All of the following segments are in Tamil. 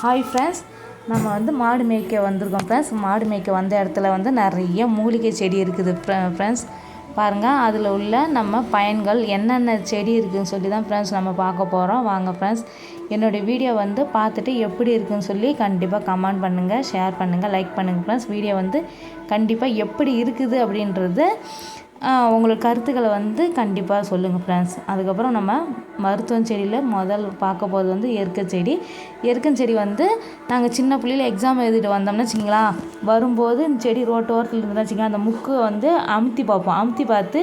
ஹாய் ஃப்ரெண்ட்ஸ் நம்ம வந்து மாடு மேய்க்க வந்திருக்கோம் ஃப்ரெண்ட்ஸ் மாடு மேய்க்க வந்த இடத்துல வந்து நிறைய மூலிகை செடி இருக்குது ஃப்ரெண்ட்ஸ் பாருங்கள் அதில் உள்ள நம்ம பயன்கள் என்னென்ன செடி இருக்குதுன்னு சொல்லி தான் ஃப்ரெண்ட்ஸ் நம்ம பார்க்க போகிறோம் வாங்க ஃப்ரெண்ட்ஸ் என்னுடைய வீடியோ வந்து பார்த்துட்டு எப்படி இருக்குதுன்னு சொல்லி கண்டிப்பாக கமெண்ட் பண்ணுங்கள் ஷேர் பண்ணுங்கள் லைக் பண்ணுங்கள் ஃப்ரெண்ட்ஸ் வீடியோ வந்து கண்டிப்பாக எப்படி இருக்குது அப்படின்றது உங்களுக்கு கருத்துக்களை வந்து கண்டிப்பாக சொல்லுங்கள் ஃப்ரெண்ட்ஸ் அதுக்கப்புறம் நம்ம மருத்துவம் செடியில் முதல் பார்க்க போகிறது வந்து எருக்க செடி. எருக்கன் செடி வந்து நாங்கள் சின்ன பிள்ளையில எக்ஸாம் எழுதிட்டு வந்தோம்னா வச்சிங்களா வரும்போது இந்த செடி ரோட்டு ஓரத்தில் இருந்தால் வச்சிங்களா அந்த முக்கு வந்து அமுத்தி பார்ப்போம். அமுத்தி பார்த்து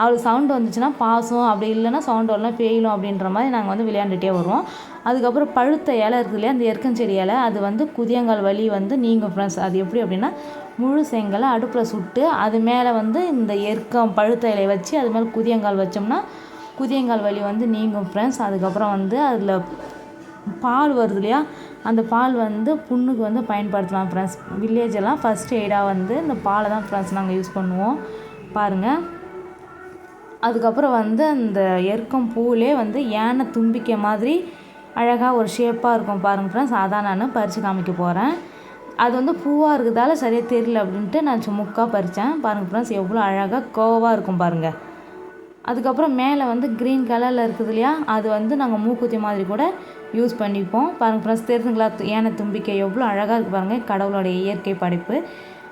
அவளுக்கு சவுண்டு வந்துச்சுன்னா பாசம் அப்படி இல்லைன்னா சவுண்டு வரலாம் பேயிலும் அப்படின்ற மாதிரி நாங்கள் வந்து விளையாண்டுகிட்டே வருவோம். அதுக்கப்புறம் பழுத்த இலை இருக்குது இல்லையா அந்த எருக்கஞ்செடி இலை அது வந்து குதியங்கால் வலி வந்து நீங்கள் ஃப்ரெண்ட்ஸ் அது எப்படி அப்படின்னா முழு செங்கலை அடுப்பில் சுட்டு அது மேலே வந்து இந்த எருக்கம் பழுத்த இலையை வச்சு அது மேலே குதியங்கால் வச்சோம்னா குதியங்கால் வலி வந்து நீங்கும் ஃப்ரெண்ட்ஸ் அதுக்கப்புறம் வந்து அதில் பால் வருது இல்லையா? அந்த பால் வந்து புண்ணுக்கு வந்து பயன்படுத்தலாம் ஃப்ரெண்ட்ஸ் வில்லேஜெல்லாம் ஃபஸ்ட் எய்டாக வந்து இந்த பாலை தான் ஃப்ரெண்ட்ஸ் நாங்கள் யூஸ் பண்ணுவோம். பாருங்கள் அதுக்கப்புறம் வந்து அந்த எருக்கம் பூவிலே வந்து யானை தும்பிக்கை மாதிரி அழகாக ஒரு ஷேப்பாக இருக்கும் பாருங்கள் ஃப்ரெண்ட்ஸ் அதான் நான் பறித்து காமிக்க போகிறேன் அது வந்து பூவாக இருக்கிறதால சரியாக தெரியல அப்படின்ட்டு நான் முக்காக பறித்தேன் பாருங்கள் ஃப்ரெண்ட்ஸ் எவ்வளோ அழகாக கோவாக இருக்கும் பாருங்கள் அதுக்கப்புறம் மேலே வந்து க்ரீன் கலரில் இருக்குது இல்லையா அது வந்து நாங்கள் மூக்குத்தி மாதிரி கூட யூஸ் பண்ணிப்போம். பாருங்கள் ஃப்ரெண்ட்ஸ் தெரிஞ்சுங்களா ஏன தும்பிக்கை எவ்வளோ அழகாக இருக்குது பாருங்கள் கடவுளோடைய இயற்கை படைப்பு.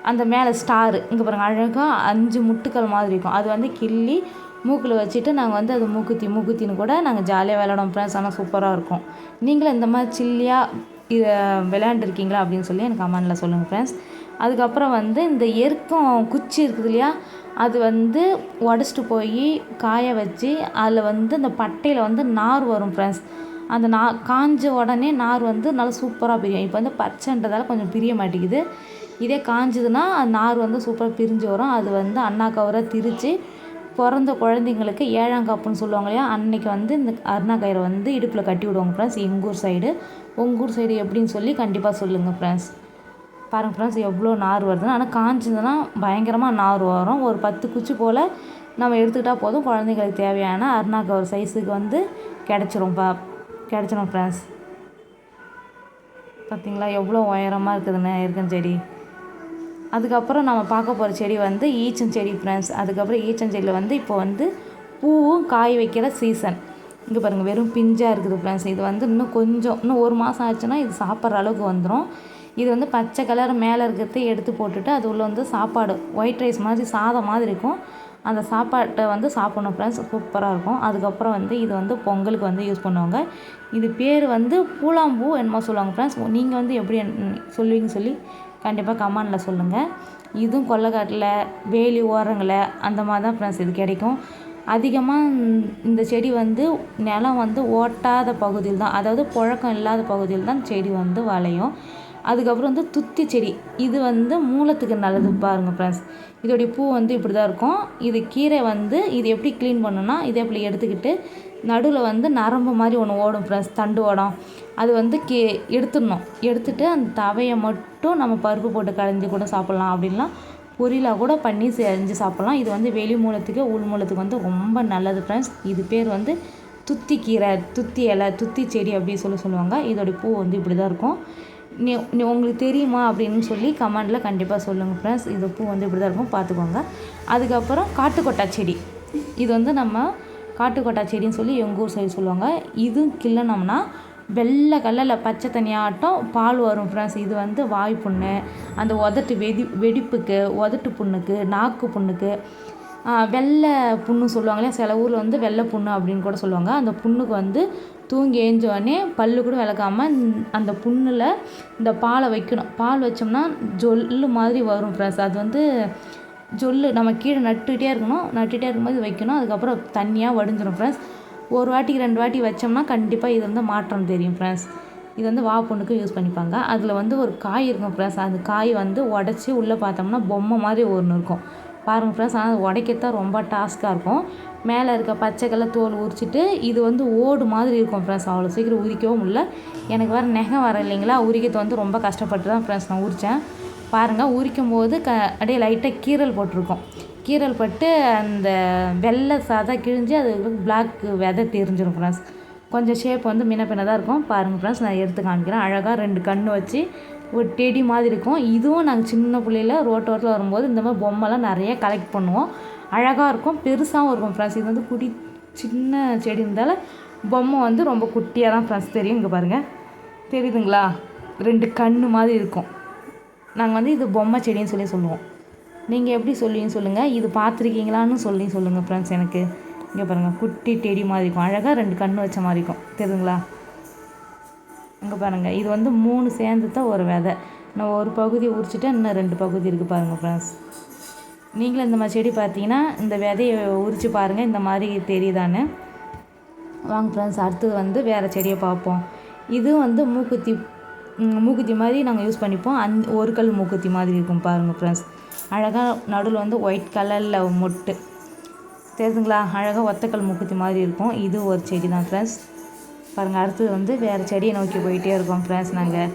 அந்த மேலே ஸ்டாரு இங்கே பாருங்கள் அழகாக அஞ்சு முட்டுக்கள் மாதிரி இருக்கும். அது வந்து கிள்ளி மூக்கில் வச்சுட்டு நாங்கள் வந்து அது மூக்குத்தி மூக்குத்தின்னு கூட நாங்கள் ஜாலியாக விளையாடுவோம் ஃப்ரெண்ட்ஸ் ஆனால் சூப்பராக இருக்கும். நீங்களும் இந்த மாதிரி சில்லியாக இதை விளையாண்டுருக்கீங்களா அப்படின்னு சொல்லி எனக்கு கமெண்டில் சொல்லுங்கள் ஃப்ரெண்ட்ஸ் அதுக்கப்புறம் வந்து இந்த எருக்கம் குச்சி இருக்குது இல்லையா அது வந்து உடச்சிட்டு போய் காய வச்சு அதில் வந்து இந்த பட்டையில் வந்து நார் வரும் ஃப்ரெண்ட்ஸ் அந்த நா காஞ்ச உடனே நார் வந்து நல்லா சூப்பராக பிரியும். இப்போ வந்து பச்சைன்றதால கொஞ்சம் பிரிய மாட்டேங்குது. இதே காஞ்சதுன்னா நார் வந்து சூப்பராக பிரிஞ்சு வரும். அது வந்து அண்ணா கவரை திரித்து பிறந்த குழந்தைங்களுக்கு ஏழாம் காப்புன்னு சொல்லுவாங்க இல்லையா? அன்னைக்கு வந்து இந்த அருணா கயிறை வந்து இடுப்பில் கட்டி விடுவாங்க ஃப்ரெண்ட்ஸ் எங்கள் ஊர் சைடு உங்கள் ஊர் சைடு எப்படின்னு சொல்லி கண்டிப்பாக சொல்லுங்கள் ஃப்ரெண்ட்ஸ் பாருங்கள் ஃப்ரெண்ட்ஸ் எவ்வளோ நார் வருதுன்னு. ஆனால் காய்ச்சதுன்னா பயங்கரமாக நார் வரும். ஒரு பத்து குச்சி போல் நம்ம எடுத்துக்கிட்டால் போதும். குழந்தைங்களுக்கு தேவையான அருணா கவர் சைஸுக்கு வந்து கிடச்சிரும் பா கிடச்சிரும் ஃப்ரெண்ட்ஸ் பார்த்திங்களா எவ்வளோ உயரமாக இருக்குதுன்னு இருக்கஞ்செடி அதுக்கப்புறம் நம்ம பார்க்க போகிற செடி வந்து ஈச்சஞ்செடி ஃப்ரெண்ட்ஸ் அதுக்கப்புறம் ஈச்சஞ்செடியில் வந்து இப்போ வந்து பூவும் காய் வைக்கிற சீசன் இங்கே பாருங்கள் வெறும் பிஞ்சாக இருக்குது ஃப்ரெண்ட்ஸ் இது வந்து இன்னும் கொஞ்சம் இன்னும் ஒரு மாதம் ஆச்சுன்னா இது சாப்பிட்ற அளவுக்கு வந்துடும் இது வந்து பச்சை கலர் மேலே இருக்கிறத எடுத்து போட்டுட்டு அது உள்ளே வந்து சாப்பாடு ஒயிட் ரைஸ் மாதிரி சாதம் மாதிரி இருக்கும். அந்த சாப்பாட்டை வந்து சாப்பிட்ணும் ஃப்ரெண்ட்ஸ் சூப்பராக இருக்கும். அதுக்கப்புறம் வந்து இது வந்து பொங்கலுக்கு வந்து யூஸ் பண்ணுவாங்க. இது பேர் வந்து பூலாம்பூ என்னமோ சொல்லுவாங்க ஃப்ரெண்ட்ஸ் நீங்கள் வந்து எப்படி சொல்லுவீங்கன்னு சொல்லி கண்டிப்பாக கமெண்டில் சொல்லுங்கள் இதுவும் கொல்லைக்காட்டில் வேலி ஓரங்களில் அந்த மாதிரி தான் ஃப்ரெண்ட்ஸ் இது கிடைக்கும். அதிகமாக இந்த செடி வந்து நிலம் வந்து ஓட்டாத பகுதியில் தான் அதாவது புழக்கம் இல்லாத பகுதியில் தான் செடி வந்து வளையும். அதுக்கப்புறம் வந்து துத்தி செடி. இது வந்து மூலத்துக்கு நல்லது பாருங்கள் ஃப்ரெண்ட்ஸ் இதோடைய பூ வந்து இப்படி தான் இருக்கும். இது கீரை வந்து இது எப்படி க்ளீன் பண்ணுன்னா இதே அப்படி எடுத்துக்கிட்டு நடுவில் வந்து நரம்பு மாதிரி ஒன்று ஓடும் ஃப்ரெண்ட்ஸ் தண்டு ஓடும். அது வந்து கே எடுத்துடணும். எடுத்துட்டு அந்த தவையை மட்டும் நம்ம பருப்பு போட்டு களைஞ்சி கூட சாப்பிட்லாம். அப்படின்லாம் பொரியலாக கூட பண்ணி செஞ்சு சாப்பிட்லாம். இது வந்து வெளி மூலத்துக்கு உள் மூலத்துக்கு வந்து ரொம்ப நல்லது ஃப்ரெண்ட்ஸ் இது பேர் வந்து துத்தி கீரை துத்தி இலை துத்தி செடி அப்படின்னு சொல்லி சொல்லுவாங்க. இதோடைய பூ வந்து இப்படி தான் இருக்கும். நீ நீ உங்களுக்கு தெரியுமா அப்படின்னு சொல்லி கமெண்டில் கண்டிப்பாக சொல்லுங்கள் ஃப்ரெண்ட்ஸ் இது பூ வந்து இப்படி தான் இருக்கும். பார்த்துக்கோங்க. அதுக்கப்புறம் காட்டுக்கொட்டா செடி. இது வந்து நம்ம காட்டுக்கொட்டா செடின்னு சொல்லி எங்கள் ஊர் சைடு சொல்லுவாங்க. இதுவும் கிள்ளனோம்னா வெள்ளை கல்லில் பச்சை தனியாட்டம் பால் வரும் ஃப்ரெண்ட்ஸ் இது வந்து வாய் புண்ணு அந்த உதட்டு வெடி வெடிப்புக்கு உதட்டு புண்ணுக்கு நாக்கு புண்ணுக்கு வெள்ளை புண்ணு சொல்லுவாங்க இல்லையா? சில ஊரில் வந்து வெள்ளை புண்ணு அப்படின்னு கூட சொல்லுவாங்க. அந்த புண்ணுக்கு வந்து தூங்கி ஏஞ்சோடனே பல்லு கூட விளக்காமல் அந்த புண்ணில் இந்த பாலை வைக்கணும். பால் வச்சோம்னா ஜொல்லு மாதிரி வரும் ஃப்ரெண்ட்ஸ் அது வந்து ஜொல்லு நம்ம கீழே நட்டுகிட்டே இருக்கணும். நட்டுகிட்டே இருக்கும்போது வைக்கணும். அதுக்கப்புறம் தண்ணியாக வடிஞ்சிடும் ஃப்ரெண்ட்ஸ் ஒரு வாட்டிக்கு ரெண்டு வாட்டி வச்சோம்னா கண்டிப்பாக இது வந்து மாற்றம் தெரியும் ஃப்ரெண்ட்ஸ் இது வந்து வா பொண்ணுக்கு யூஸ் பண்ணிப்பாங்க. அதில் வந்து ஒரு காய் இருக்கும் ஃப்ரெண்ட்ஸ் அந்த காய் வந்து உடச்சி உள்ளே பார்த்தோம்னா பொம்மை மாதிரி ஒன்று இருக்கும். பாருங்கள் ஃப்ரெண்ட்ஸ் ஆனால் உடைக்கத்தான் ரொம்ப டாஸ்க்காக இருக்கும். மேலே இருக்க பச்சை கலர் தோல் உரிச்சிட்டு இது வந்து ஓடு மாதிரி இருக்கும் ஃப்ரெண்ட்ஸ் அவ்வளோ சீக்கிரம் உரிக்கவும் இல்லை எனக்கு வேறு நெகம் வர இல்லைங்களா? உரிக்கிறது வந்து ரொம்ப கஷ்டப்பட்டு தான் ஃப்ரெண்ட்ஸ் நான் உரித்தேன் பாருங்கள் உரிக்கும் போது க அப்படியே லைட்டாக கீரல் போட்டிருக்கோம். கீரல் பட்டு அந்த வெள்ளை சதை கிழிஞ்சு அது பிளாக் விதை தெரிஞ்சிடும் ஃப்ரெண்ட்ஸ் கொஞ்சம் ஷேப் வந்து முன்ன பின்ன இருக்கும். பாருங்கள் ஃப்ரெண்ட்ஸ் நான் எடுத்து காமிக்கிறேன். அழகாக ரெண்டு கண் வச்சு ஒரு டெடி மாதிரி இருக்கும். இதுவும் நாங்கள் சின்ன பிள்ளையில ரோட்டோரத்தில் வரும்போது இந்த மாதிரி பொம்மைலாம் நிறைய கலெக்ட் பண்ணுவோம். அழகாக இருக்கும். பெருசாகவும் இருக்கும் ஃப்ரெண்ட்ஸ் இது வந்து குடி சின்ன செடி இருந்தால பொம்மை வந்து ரொம்ப குட்டியாக தான் ஃப்ரெண்ட்ஸ் தெரியும். இங்கே பாருங்கள் தெரியுதுங்களா? ரெண்டு கண்ணு மாதிரி இருக்கும். நாங்கள் வந்து இது பொம்மை செடின்னு சொல்லி சொல்லுவோம். நீங்கள் எப்படி சொல்லுவீங்கன்னு சொல்லுங்கள் இது பார்த்துருக்கீங்களான்னு சொல்லி சொல்லுங்கள் ஃப்ரெண்ட்ஸ் எனக்கு. இங்கே பாருங்கள் குட்டி டெடி மாதிரி இருக்கும். அழகாக ரெண்டு கண்ணு வச்ச மாதிரி இருக்கும். தெரியுதுங்களா? இங்கே பாருங்கள் இது வந்து மூணு சேர்ந்து தான் ஒரு விதை. நான் ஒரு பகுதியை உரிச்சிட்டு இன்னும் ரெண்டு பகுதி இருக்குது பாருங்கள் ஃப்ரெண்ட்ஸ் நீங்களும் இந்த மாதிரி செடி பார்த்தீங்கன்னா இந்த விதையை உரித்து பாருங்கள் இந்த மாதிரி தெரியுதான்னு. வாங்க ஃப்ரெண்ட்ஸ் அடுத்தது வந்து வேறு செடியை பார்ப்போம். இது வந்து மூக்குத்தி மூக்குத்தி மாதிரி நாங்கள் யூஸ் பண்ணிப்போம். அந் ஒரு கல் மூக்குத்தி மாதிரி இருக்கும் பாருங்கள் ஃப்ரெண்ட்ஸ் அழகாக நடுவில் வந்து ஒயிட் கலரில் மொட்டு. தெரியுதுங்களா? அழகாக ஒத்தக்கல் மூக்குத்தி மாதிரி இருக்கும். இது ஒரு செடி தான் ஃப்ரெண்ட்ஸ் பாருங்கள் அடுத்தது வந்து வேறு செடியை நோக்கி போயிட்டே இருக்கோம் ஃப்ரெண்ட்ஸ் நாங்கள்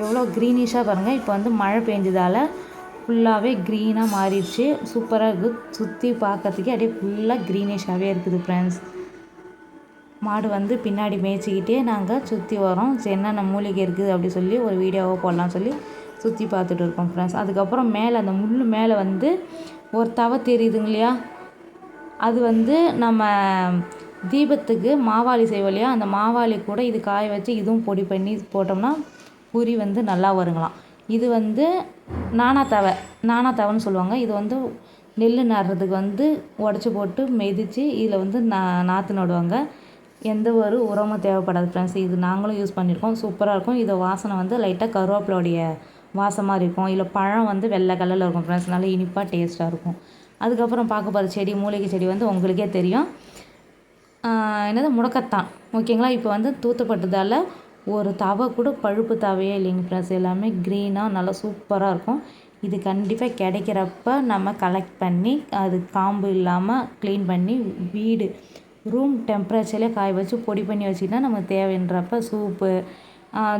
எவ்வளோ க்ரீனிஷாக பாருங்கள் இப்போ வந்து மழை பெஞ்சதால் ஃபுல்லாகவே க்ரீனாக மாறிடுச்சு. சூப்பராக இருக்குது சுற்றி பார்க்கறதுக்கே அப்படியே ஃபுல்லாக க்ரீனிஷாகவே இருக்குது ஃப்ரெண்ட்ஸ் மாடு வந்து பின்னாடி மேய்ச்சிக்கிட்டே நாங்கள் சுற்றி வரோம். சரி என்னென்ன மூலிகை இருக்குது அப்படி சொல்லி ஒரு வீடியோவை போடலாம் சொல்லி சுற்றி பார்த்துட்டு இருக்கோம் ஃப்ரெண்ட்ஸ் அதுக்கப்புறம் மேலே அந்த முள் மேலே வந்து ஒரு தவ தெரியுதுங்க இல்லையா? அது வந்து நம்ம தீபத்துக்கு மாவாளி செய்வோம் இல்லையா அந்த மாவாளி கூட இது காய வச்சு இதுவும் பொடி பண்ணி போட்டோம்னா பூரி வந்து நல்லா வருங்களாம். இது வந்து நானா தவை நானா தவைன்னு சொல்லுவாங்க. இது வந்து நெல் நடுறதுக்கு வந்து உடச்சி போட்டு மெதித்து இதில் வந்து நா நாற்று நடுவாங்க. எந்த ஒரு உரமும் தேவைப்படாது ஃப்ரெண்ட்ஸ் இது நாங்களும் யூஸ் பண்ணியிருக்கோம் சூப்பராக இருக்கும். இதை வாசனை வந்து லைட்டாக கருவேப்பிலோடைய வாசமாக இருக்கும். இல்லை பழம் வந்து வெள்ளை கலரில் இருக்கும் ஃப்ரெண்ட்ஸ் நல்லா இனிப்பாக டேஸ்ட்டாக இருக்கும். அதுக்கப்புறம் பார்க்க போகிற செடி மூலிகை செடி வந்து உங்களுக்கே தெரியும். என்னது முடக்கத்தான். ஓகேங்களா? இப்போ வந்து தூத்துப்பட்டதால் ஒரு தவை கூட பழுப்பு தவையே இல்லைங்க ஃப்ரெண்ட்ஸ் எல்லாமே க்ரீனாக நல்லா சூப்பராக இருக்கும். இது கண்டிப்பாக கிடைக்கிறப்ப நம்ம கலெக்ட் பண்ணி அது காம்பு இல்லாமல் க்ளீன் பண்ணி வீடு ரூம் டெம்பரேச்சர்லேயே காய வச்சு பொடி பண்ணி வச்சுக்கிட்டா நமக்கு தேவைன்றப்ப சூப்பு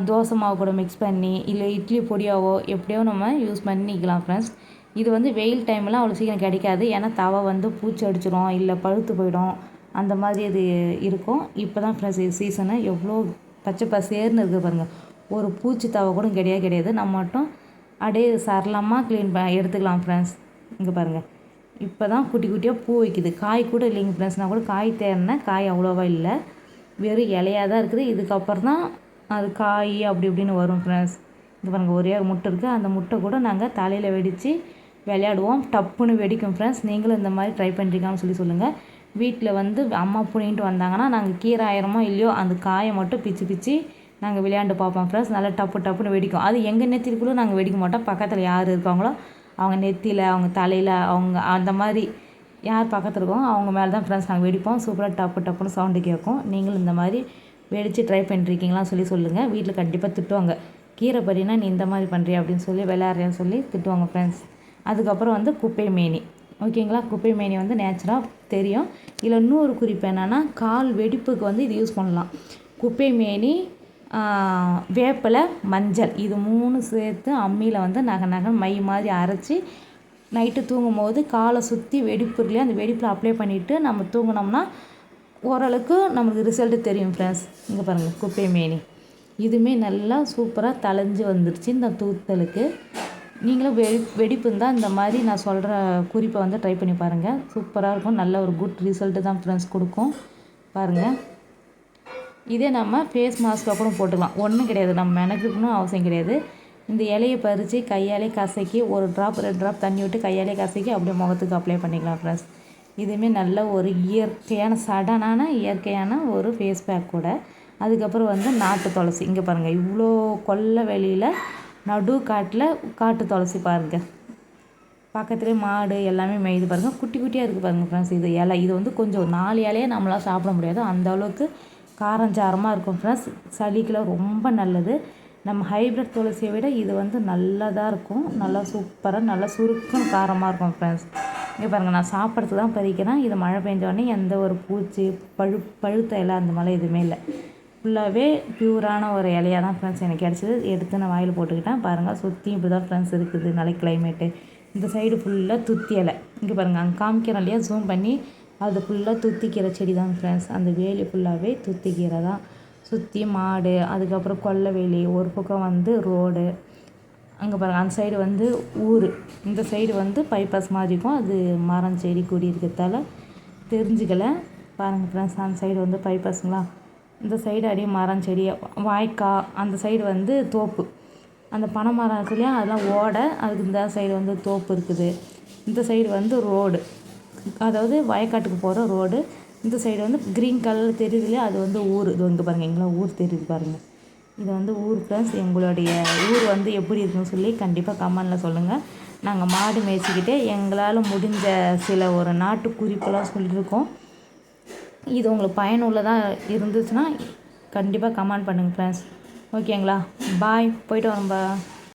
தோசை மாவு கூட மிக்ஸ் பண்ணி இல்லை இட்லி பொடியாவோ எப்படியோ நம்ம யூஸ் பண்ணிக்கலாம் ஃப்ரெண்ட்ஸ் இது வந்து வெயில் டைம்லாம் அவ்வளோ சீக்கிரம் கிடைக்காது. ஏன்னா தவை வந்து பூச்சி அடிச்சிடும் இல்லை பழுத்து போயிடும். அந்த மாதிரி இது இருக்கும். இப்போ தான் ஃப்ரெண்ட்ஸ் சீசனு எவ்வளோ பச்சை பசேர்னு இருக்குது பாருங்கள் ஒரு பூச்சி தவை கூட கிடையாது கிடையாது. நம்ம மட்டும் அப்படியே சரளமாக க்ளீன் ப எடுத்துக்கலாம் ஃப்ரெண்ட்ஸ் இங்கே பாருங்கள் இப்போ தான் குட்டி குட்டியாக பூ வைக்குது. காய் கூட இல்லைங்க ஃப்ரெண்ட்ஸ் நான் கூட காய் தேர்னேன் காய் அவ்வளோவா இல்லை. வெறும் இலையாக தான் இருக்குது. இதுக்கப்புறம் தான் அது காய் அப்படி இப்படின்னு வரும் ஃப்ரெண்ட்ஸ் இது பாருங்கள் ஒரே ஒரு முட்டை இருக்குது அந்த முட்டை கூட நாங்கள் தலையில் வெடித்து விளையாடுவோம். டப்புன்னு வெடிக்கும் ஃப்ரெண்ட்ஸ் நீங்களும் இந்த மாதிரி ட்ரை பண்ணுறீங்கன்னு சொல்லி சொல்லுங்கள் வீட்டில் வந்து அம்மா பிடிங்கிட்டு வந்தாங்கன்னா நாங்கள் கீரை ஆயிரமோ இல்லையோ அந்த காயை மட்டும் பிச்சு பிச்சு நாங்கள் விளையாண்டு பார்ப்போம் ஃப்ரெண்ட்ஸ் நல்லா டப்பு டப்புன்னு வெடிக்கும். அது எங்கள் நெத்திக்குள்ளே நாங்கள் வெடிக்க மாட்டோம். பக்கத்தில் யார் இருக்காங்களோ அவங்க நெத்தியில் அவங்க தலையில் அவங்க அந்த மாதிரி யார் பக்கத்தில் இருக்கோ அவங்க மேலே தான் ஃப்ரெண்ட்ஸ் நாங்கள் வெடிப்போம். சூப்பராக டப்பு டப்புன்னு சவுண்டு கேட்கும். நீங்களும் இந்த மாதிரி வெடித்து ட்ரை பண்ணிருக்கீங்களான்னு சொல்லி சொல்லுங்கள் வீட்டில் கண்டிப்பாக திட்டுவாங்க. கீரை பறினா நீ இந்த மாதிரி பண்ணுறியா அப்படின்னு சொல்லி விளையாடுறேன்னு சொல்லி திட்டுவாங்க ஃப்ரெண்ட்ஸ் அதுக்கப்புறம் வந்து குப்பை மேனி. ஓகேங்களா? குப்பை மேனி வந்து நேச்சுராக தெரியும். இதில் இன்னொரு குறிப்பு என்னென்னா கால் வெடிப்புக்கு வந்து இது யூஸ் பண்ணலாம். குப்பை மேனி வேப்பிலை மஞ்சள் இது மூணு சேர்த்து அம்மியில் வந்து நகை நகை மை மாதிரி அரைச்சி நைட்டு தூங்கும் போது காலை சுற்றி வெடிப்பு இருக்குல்லையே அந்த வெடிப்பில் அப்ளை பண்ணிவிட்டு நம்ம தூங்கினோம்னா ஓரளவுக்கு நம்மளுக்கு ரிசல்ட்டு தெரியும் ஃப்ரெண்ட்ஸ் இங்கே பாருங்கள் குப்பை மேனி இதுவுமே நல்லா சூப்பராக தலைஞ்சு வந்துருச்சு இந்த தூத்தலுக்கு. நீங்களும் வெடி வெடிப்பு இருந்தால் இந்த மாதிரி நான் சொல்கிற குறிப்பை வந்து ட்ரை பண்ணி பாருங்கள் சூப்பராக இருக்கும். நல்ல ஒரு குட் ரிசல்ட்டு தான் ஃப்ரெண்ட்ஸ் கொடுக்கும். பாருங்கள் இதே நம்ம ஃபேஸ் மாஸ்க் அப்புறம் போட்டுக்கலாம். ஒன்றும் கிடையாது. நம்ம மெனக்கெடுக்கணும் அவசியம் கிடையாது. இந்த இலையை பறித்து கையாலே கசக்கி ஒரு ட்ராப் ரெண்டு ட்ராப் தண்ணி விட்டு கையாலே கசக்கி அப்படியே முகத்துக்கு அப்ளை பண்ணிக்கலாம் ஃப்ரெண்ட்ஸ் இதுவுமே நல்ல ஒரு இயற்கையான சடனான இயற்கையான ஒரு ஃபேஸ் பேக் கூட. அதுக்கப்புறம் வந்து நாட்டு துளசி. இங்கே பாருங்கள் இவ்வளோ கொல்லை வெளியில் நடு காட்டில் காட்டு துளசி பாருங்கள் பக்கத்துலேயே மாடு எல்லாமே மேயுது பாருங்கள் குட்டி குட்டியாக இருக்குது பாருங்கள் ஃப்ரெண்ட்ஸ் இது இலை. இது வந்து கொஞ்சம் நாலு இலையே நம்மளால் சாப்பிட முடியாது. அந்த அளவுக்கு காரஞ்சாரமாக இருக்கும் ஃப்ரெண்ட்ஸ் சளிக்கெலாம் ரொம்ப நல்லது. நம்ம ஹைப்ரிட் துளசியை விட இது வந்து நல்லதாக இருக்கும். நல்லா சூப்பராக நல்லா சுருக்கும் காரமாக இருக்கும் ஃப்ரெண்ட்ஸ் இங்கே பாருங்கள் நான் சாப்பிட்றதுக்கு தான் பறிக்கிறேன். இது மழை பெஞ்சோடனே எந்த ஒரு பூச்சி பழு பழுத்த இலை அந்த மாதிரி எதுவுமே இல்லை. ஃபுல்லாகவே பியூரான ஒரு இலையாக தான் ஃப்ரெண்ட்ஸ் எனக்கு கிடச்சிது. எடுத்து நான் வாயில் போட்டுக்கிட்டேன். பாருங்கள் சுற்றியும் இப்படி தான் ஃப்ரெண்ட்ஸ் இருக்குது நல்ல கிளைமேட்டு இந்த சைடு ஃபுல்லாக துத்தி இலை. இங்கே பாருங்கள் அங்கே காமிக்கிறோம் இல்லையா? ஜூம் பண்ணி அது ஃபுல்லாக துத்திக்கீரை செடி தான் ஃப்ரெண்ட்ஸ் அந்த வேலி ஃபுல்லாகவே துத்திக்கீரை தான். சுற்றி மாடு அதுக்கப்புறம் கொல்லை வேலி ஒரு பக்கம் வந்து ரோடு அங்கே பாருங்கள் அந்த சைடு வந்து ஊர். இந்த சைடு வந்து பைபாஸ் மாதிரி இருக்கும். அது மரம் செடி கொடி இருக்கிறதால தெரிஞ்சுக்கலை. பாருங்கள் ஃப்ரெண்ட்ஸ் அந்த சைடு வந்து பைபாஸுங்களா இந்த சைடு அப்படியே மரம் செடி வாய்க்கால் அந்த சைடு வந்து தோப்பு. அந்த பனை மரம் இருக்கு இல்லையா அதெல்லாம் ஓடை அதுக்கு இந்த சைடு வந்து தோப்பு இருக்குது. இந்த சைடு வந்து ரோடு அதாவது வயக்காட்டுக்கு போகிற ரோடு இந்த சைடு வந்து க்ரீன் கலரில் தெரியுது இல்லையா அது வந்து ஊர். இது வந்து பாருங்கள் எங்களாம் ஊர் தெரியுது பாருங்கள் இது வந்து ஊர் ப்ளஸ் எங்களுடைய ஊர் வந்து எப்படி இருக்குன்னு சொல்லி கண்டிப்பாக கமெண்டில் சொல்லுங்கள் நாங்கள் மாடு மேய்ச்சிக்கிட்டே எங்களால் முடிஞ்ச சில ஒரு நாட்டு குறிப்பெல்லாம் சொல்லியிருக்கோம் இது உங்களுக்கு பயனுள்ளதாக இருந்துச்சுன்னா கண்டிப்பாக கமெண்ட் பண்ணுங்கள் ஃப்ரெண்ட்ஸ் ஓகேங்களா பாய் போயிட்டு வரோம்பா